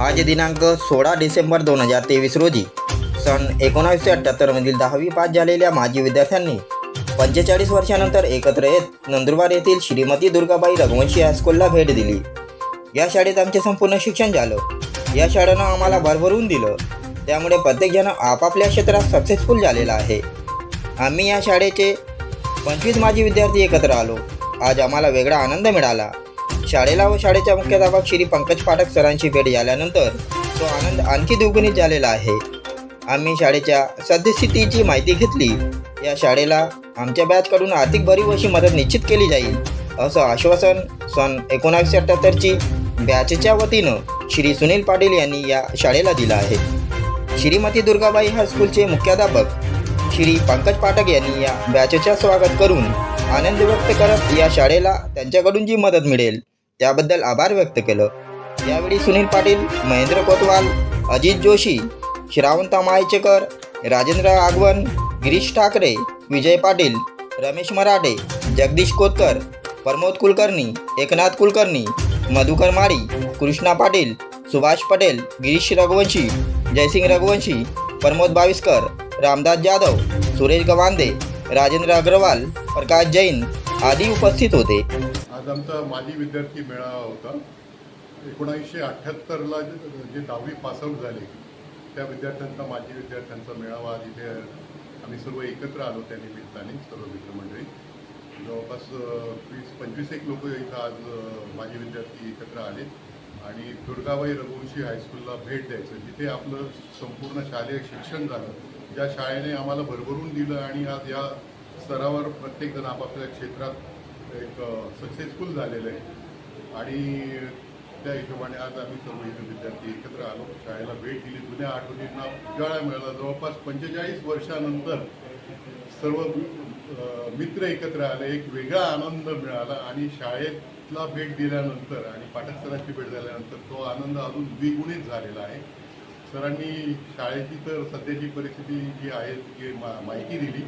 आज दिनांक सोळा डिसेंबर दोन हजार तेवीस रोजी सन एकोणावीसशे अठ्ठ्याहत्तरमधील दहावी पास झालेल्या माजी विद्यार्थ्यांनी पंचेचाळीस वर्षानंतर एकत्र येत नंदुरबार येथील श्रीमती दुर्गाबाई रघुवंशी हायस्कूलला भेट दिली. या शाळेत आमचे संपूर्ण शिक्षण झालं. या शाळेनं आम्हाला भरभरून दिलं. त्यामुळे प्रत्येकजण आपापल्या क्षेत्रात सक्सेसफुल झालेला आहे. आम्ही या शाळेचे पंचवीस माजी विद्यार्थी एकत्र आलो. आज आम्हाला वेगळा आनंद मिळाला. शाळेला व शाळेच्या मुख्याध्यापक श्री पंकज पाठक सरांची भेट झाल्यानंतर तो आनंद आणखी द्विगुणित झालेला आहे. आम्ही शाळेच्या सद्यस्थितीची माहिती घेतली. या शाळेला आमच्या बॅचकडून आर्थिक भरीव अशी मदत निश्चित केली जाईल असं आश्वासन सन एकोणावीसशे अठ्ठ्याहत्तरची बॅचच्या वतीनं श्री सुनील पाटील यांनी या शाळेला दिलं आहे. श्रीमती दुर्गाबाई हायस्कूलचे मुख्याध्यापक श्री पंकज पाठक यांनी या बॅचच्या स्वागत करून आनंद व्यक्त करत या शाळेला त्यांच्याकडून जी मदत मिळेल त्याबद्दल आभार व्यक्त केलं. यावेळी सुनील पाटील महेंद्र कोतवाल अजित जोशी श्रावंता मायचेकर राजेंद्र आगवण गिरीश ठाकरे विजय पाटील रमेश मराठे जगदीश कोतकर प्रमोद कुलकर्णी एकनाथ कुलकर्णी मधुकर माळी कृष्णा पाटील सुभाष पटेल गिरीश रघुवंशी जयसिंग रघुवंशी प्रमोद बाविस्कर रामदास जाधव सुरेश गवांदे राजेंद्र अग्रवाल प्रकाश जैन आदी उपस्थित होते. आज आमचा माजी विद्यार्थी मेळावा होता. एकोणीसशे अठ्ठ्याहत्तरला जे जे दहावी पासआउट झाले त्या विद्यार्थ्यांचा माजी विद्यार्थ्यांचा मेळावा आज इथे आम्ही सर्व एकत्र आलो त्या निमित्ताने सर्व मित्रमंडळी. जवळपास वीस पंचवीस एक लोक इथं आज माजी विद्यार्थी एकत्र आले. आणि दुर्गाबाई रघुवंशी हायस्कूलला भेट द्यायचं. जिथे आपलं संपूर्ण शालेय शिक्षण झालं. ज्या शाळेने आम्हाला भरभरून दिलं आणि आज या स्तरावर प्रत्येकजण आपापल्या क्षेत्रात एक सक्सेसफुल झालेलं आहे आणि त्या हिशोबाने आज आम्ही सर्व हिंदू विद्यार्थी एकत्र आलो. शाळेला भेट दिली. जुन्या आठवणींना उजाळा मिळाला. जवळपास पंचेचाळीस वर्षानंतर सर्व मित्र एकत्र आले. एक वेगळा आनंद मिळाला आणि शाळेतला भेट दिल्यानंतर आणि पाठक सरांची भेट झाल्यानंतर तो आनंद अजून द्विगुणित झालेला आहे. सरांनी शाळेची तर सध्याची परिस्थिती जी आहे ती मा माहिती दिली.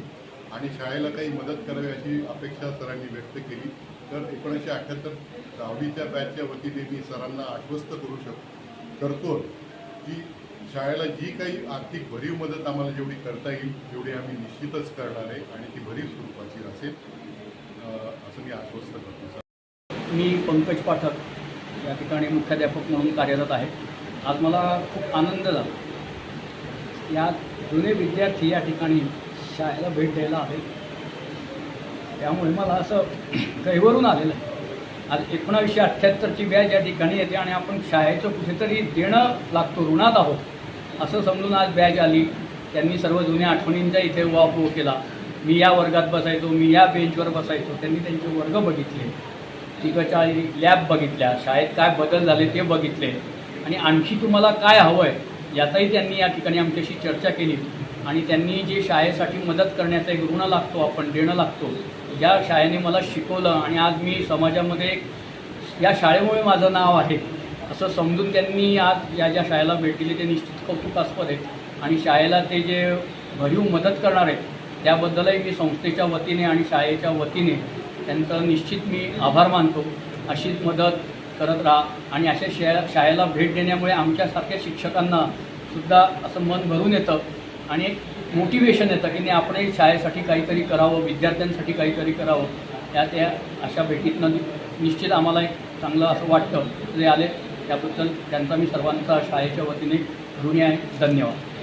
आणि शाळेला काही मदत करावी अशी अपेक्षा सरांनी व्यक्त केली. तर एकोणीसशे अठ्ठ्याहत्तर दहावीच्या बॅचच्या वतीने मी सरांना आश्वस्त करू शक करतो. की शाळेला जी काही आर्थिक भरीव मदत आम्हाला जेवढी करता येईल तेवढी आम्ही निश्चितच करणार आहे आणि ती भरीव स्वरूपाची असेल. असं मी आश्वस्त करतो सर. मी पंकज पाठक या ठिकाणी मुख्याध्यापक म्हणून कार्यरत आहे. आज मला खूप आनंद झाला. या जुने विद्यार्थी या ठिकाणी शाळेला भेट द्यायला आले. त्यामुळे मला असं कैवरून आलेलं आहे. आज एकोणावीसशे अठ्ठ्याहत्तरची बॅच या ठिकाणी येते आणि आपण शाळेचं कुठेतरी देणं लागतो ऋणात आहोत. असं समजून आज बॅच आली. त्यांनी सर्व जुन्या आठवणींचा इथे वापो केला. मी या वर्गात बसायचो मी या बेंचवर बसायचो. त्यांनी त्यांचे वर्ग बघितले. तिकडच्या लॅब बघितल्या. शाळेत काय बदल झाले ते बघितले. आणि आणखी तुम्हाला काय हवं आहे याचाही त्यांनी या ठिकाणी आमच्याशी चर्चा केली. आणि त्यांनी जे शाळेसाठी मदत करण्याचा एक ऋण लागतो आपण देणं लागतो या शाळेने मला शिकवलं आणि आज मी समाजामध्ये या शाळेमुळे माझं नाव आहे असं समजून त्यांनी आज या ज्या शाळेला भेट दिली ते निश्चित कौतुकास्पद आहे आणि शाळेला ते जे भरीव मदत करणार आहेत त्याबद्दलही मी संस्थेच्या वतीने आणि शाळेच्या वतीने त्यांचं निश्चित मी आभार मानतो. अशीच मदत करत राहा आणि अशा शा शाळेला भेट देण्यामुळे आमच्यासारख्या शिक्षकांना सुद्धा असं मन भरून येतं. आणि एक मोटिवेशन येतं की नाही आपणही शाळेसाठी काहीतरी करावं विद्यार्थ्यांसाठी काहीतरी करावं. त्या त्या अशा भेटीतनं निश्चित आम्हाला एक चांगलं असं वाटतं. जे आले त्याबद्दल त्यांचा मी सर्वांचा शाळेच्या वतीने ऋणी आहे. धन्यवाद.